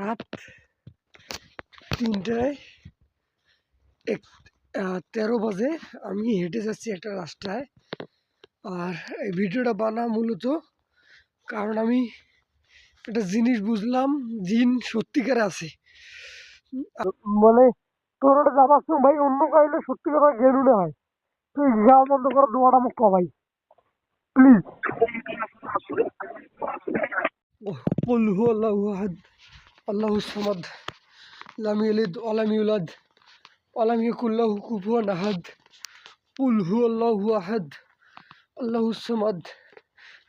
রাত তিনটায় এক তেরো বাজে আমি হেঁটে যাচ্ছি একটা রাস্তায়। আর এই ভিডিওটা বানা মূলত কারণ আমি একটা জিনিস বুঝলাম জিন সত্যিকার আছে। মানে তোর ওটা যাবার সময় ভাই অন্য কাইলে সত্যিকার গেলু না হয়। তুই যাওয়া বন্ধ করে দোয়াটা মুখ কবাই প্লিজ আল্লাহ সমাদ লামিউলিদ অলামিউলাদ অলামিকুল্লাহ কুফুয়ান আহাদ উলহু আল্লাহু আহাদ, আল্লাহ সমাদ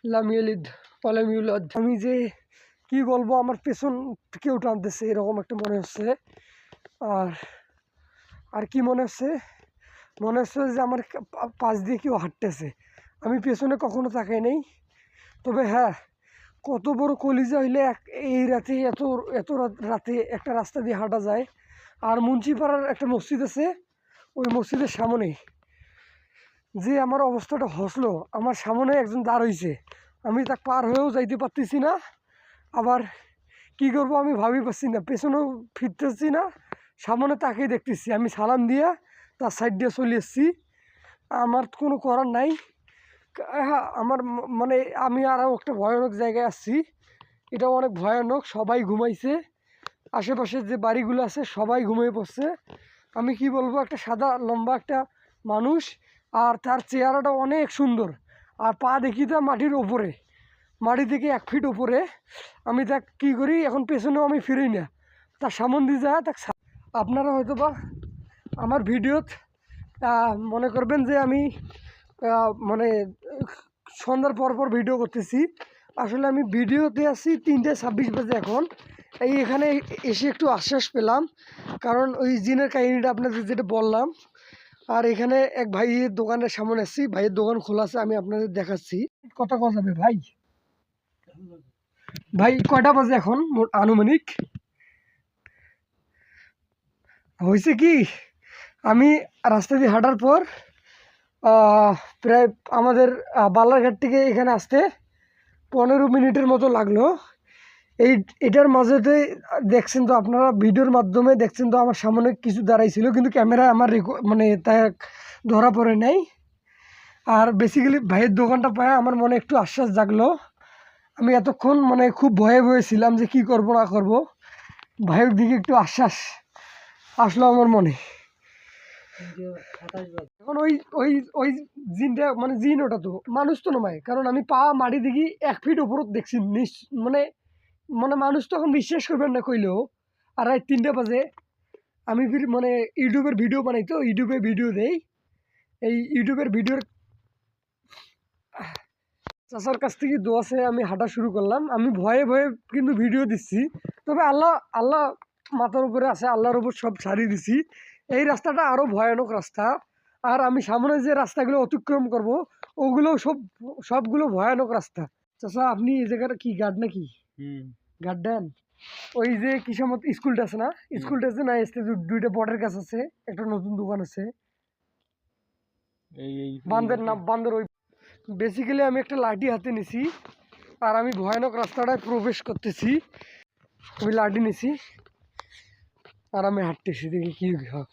লামিউলিদ অলামিউলাদ আমি যে কি বলব, আমার পেছন কেউ টানতেছে, এরকম একটা মনে হচ্ছে। আর আর কি মনে হচ্ছে? মনে হচ্ছে যে আমার পাশ দিয়ে কেউ হাঁটতেছে। আমি পেছনে কখনো তাকাই নেই। তবে হ্যাঁ কত বড় কলিজা হইলে এক- এই রাতে এত এত রাত- একটা রাস্তা দিয়ে হাঁটা যায়। আর মুন্সিপাড়ার একটা মসজিদ আছে, ওই মসজিদের সামনে যে আমার অবস্থাটা হসলো, আমার সামনে একজন দাঁড় হইছে। আমি তা পার হয়েও যাইতে পারতেছি না। আবার কি করব আমি ভাবি পাচ্ছি না, পেছনেও ফিরতেছি না। সামনে তাকেই দেখতেছি। আমি সালাম দিয়া তার সাইড দিয়ে চলে এসেছি। আমার কোনো করার নাই। আমার মানে আমি আরও একটা ভয়ানক জায়গায় আসছি এটা অনেক ভয়ানক, সবাই ঘুমাইছে। আশেপাশে যে বাড়িগুলো আছে, সবাই ঘুমিয়ে পড়ছে। আমি কি বলব, একটা সাদা, লম্বা একটা মানুষ আর তার চেহারাটা অনেক সুন্দর। আর পা দেখি তা মাটির ওপরে। মাটি থেকে এক ফিট ওপরে। আমি তা কী করি, এখন পেছনেও আমি ফিরি না। তার সামন দিয়ে যায় তাক আপনারা হয়তো বা আমার ভিডিওত মনে করবেন যে আমি মানে সন্ধ্যার পর পর ভিডিও করতেছি। আসলে আমি ভিডিওতে আছি তিনটে ছাব্বিশ বাজে এখন। এই এখানে এসে একটু আশ্বাস পেলাম, কারণ ওই জিনের কাহিনিটা আপনাদের যেটা বললাম। আর এখানে এক ভাইয়ের দোকানের সামনে আসছি ভাইয়ের দোকান খোলা আছে, আমি আপনাদের দেখাচ্ছি। কথা কথা যাবে ভাই? ভাই কয়টা বাজে এখন আনুমানিক? হয়েছে কি? আমি রাস্তা দিয়ে হাঁটার পর প্রায় আমাদের বালারঘাট থেকে এখানে আসতে পনেরো মিনিটের মতো লাগল। এই, এটার মাঝেতে দেখছেন তো আপনারা, ভিডিওর মাধ্যমে দেখছেন তো আমার সামনে কিছু দাঁড়াইছিল, কিন্তু ক্যামেরায় আমার মানে তা ধরা পড়ে নাই। আর বেসিক্যালি ভাইয়ের দোকানটা পায় আমার মনে একটু আশ্বাস জাগলো। আমি এতক্ষণ মানে খুব ভয়ে ভয়ে ছিলাম যে কি করব না করব। ভাইয়ের দিকে একটু আশ্বাস আসলো আমার মনে। এখন ওই ওই ওই জিনটা মানে জিন ওটা তো, মানুষ তো নয়। কারণ আমি পা মাটি দেখি এক ফিট উপরত দেখছি মানে মানে মানুষ তো এখন বিশ্বাস করবেন না কইলেও, আর রাত তিনটে বাজে, আমি ফির মানে ইউটিউবের ভিডিও বানাই তো, ইউটিউবে ভিডিও দেই, এই ইউটিউবের ভিডিওর চাচার কাছ থেকে দোয়াশে আমি হাঁটা শুরু করলাম। আমি ভয়ে ভয়ে কিন্তু ভিডিও দিচ্ছি। তবে আল্লাহ আল্লাহ মাথার উপরে আছে আল্লাহর উপর সব ছাড়িয়ে দিছি। এই রাস্তাটা আরও ভয়ানক রাস্তা। আর আমি সামনে যে রাস্তাগুলো অতিক্রম করব ওগুলো সব সবগুলো ভয়ানক রাস্তা। চাচা আপনি এই জায়গাটা কি গার্ড নাকি? হুম। গার্ড দেন। ওই যে কিসমত স্কুলটা আছে না? স্কুলটা আছে না এসতে দুইটা বটের কাছে আছে একটা নতুন দোকান আছে। এই এই বান্দের না বান্দের ওই বেসিক্যালি আমি একটা লাঠি হাতে নিছি আর আমি ভয়ানক রাস্তাটায় প্রবেশ করতেছি। ওই লাঠি নিছি। আর আমি হাঁটতেছি দেখি কি হয়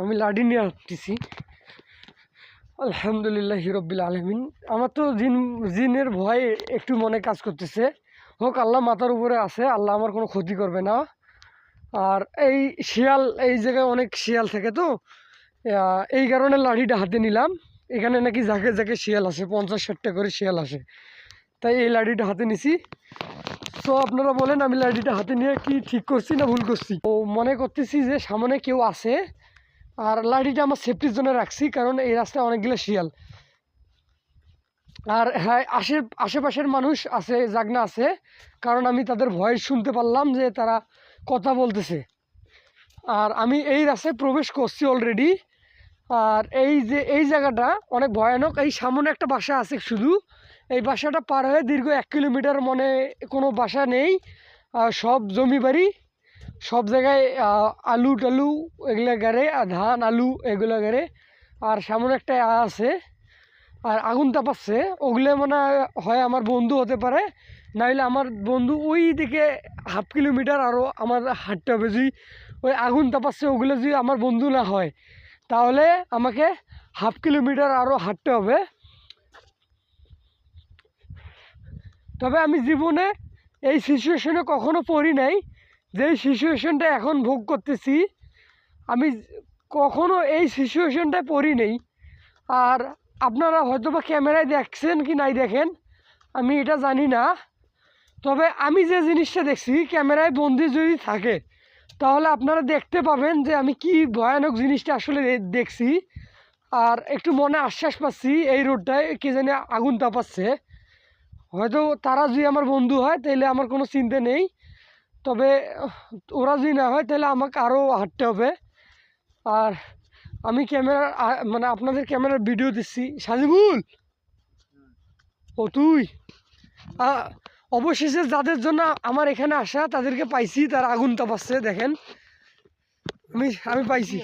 আমি লাডি নিয়ে হাঁটতেছি। আলহামদুলিল্লাহ হিরব্বিল আলমিন। আমার তো জিন, জিনের ভয় একটু মনে কাজ করতেছে। হোক, আল্লাহ মাথার উপরে আছে, আল্লাহ আমার কোনো ক্ষতি করবে না। আর এই শিয়াল, এই জায়গায় অনেক শিয়াল থাকে তো। এই কারণে লাঠিটা হাতে নিলাম। এখানে নাকি যাকে যাকে শিয়াল আসে, পঞ্চাশ ষাটটা করে শিয়াল আসে। তাই এই লাঠিটা হাতে নিছি। তো আপনারা বলেন, আমি লাঠিটা হাতে নিয়ে কি ঠিক করছি না ভুল করছি? ও মনে করতেছি যে সামনে কেউ আছে, আর লাঠিটা আমার সেফটির জন্য রাখছি, কারণ এই রাস্তায় অনেকগুলো শিয়াল। আর হ্যাঁ আশে আশেপাশের মানুষ আছে, জাগনা আছে, কারণ আমি তাদের ভয়েস শুনতে পারলাম যে তারা কথা বলতেছে। আর আমি এই রাস্তায় প্রবেশ করছি অলরেডি আর এই যে, এই জায়গাটা অনেক ভয়ানক। এই সামনে একটা বাসা আছে শুধু। এই বাসাটা পার হয়ে দীর্ঘ এক কিলোমিটার মনে কোনো বাসা নেই। সব জমি বাড়ি। সব জায়গায় আলু টালু এগুলো গেড়ে, আর ধান, আলু এগুলো গেড়ে। আর সামনে একটা আছে। আর আগুন তাপাচ্ছে। ওগুলো মানে হয় আমার বন্ধু হতে পারে। নাহলে আমার বন্ধু ওই দিকে হাফ কিলোমিটার আরও আমার হাঁটতে হবে যদি। ওই আগুন তাপাচ্ছে, ওগুলো যদি আমার বন্ধু না হয়। তাহলে আমাকে হাফ কিলোমিটার আরও হাঁটতে হবে। তবে আমি জীবনে এই সিচুয়েশনে কখনো পড়ি নাই। যেই সিচুয়েশনটা এখন ভোগ করতেছি, আমি কখনো এই সিচুয়েশনটায় পড়ি নেই। আর আপনারা হয়তো বা ক্যামেরায় দেখছেন কি নাই দেখেন, আমি এটা জানি না। তবে আমি যে জিনিসটা দেখছি, ক্যামেরায় বন্দি যদি থাকে তাহলে আপনারা দেখতে পাবেন যে আমি কি ভয়ানক জিনিসটা আসলে দেখছি। আর একটু মনে আশ্বাস পাচ্ছি এই রোডটায় কে জানি আগুন তাপাচ্ছে। হয়তো তারা যদি আমার বন্ধু হয় তাহলে আমার কোনো চিন্তা নেই। তবে, ওরা যদি না হয় তাহলে আমাকে আরও হাঁটতে হবে। আর আমি ক্যামেরা মানে আপনাদের ক্যামেরার ভিডিও দিচ্ছি। সাজিবুল! ও তুই? অবশেষে যাদের জন্য আমার এখানে আসা, তাদেরকে পাইছি, তারা আগুন তাপাচ্ছে, দেখেন। আমি আমি পাইছি।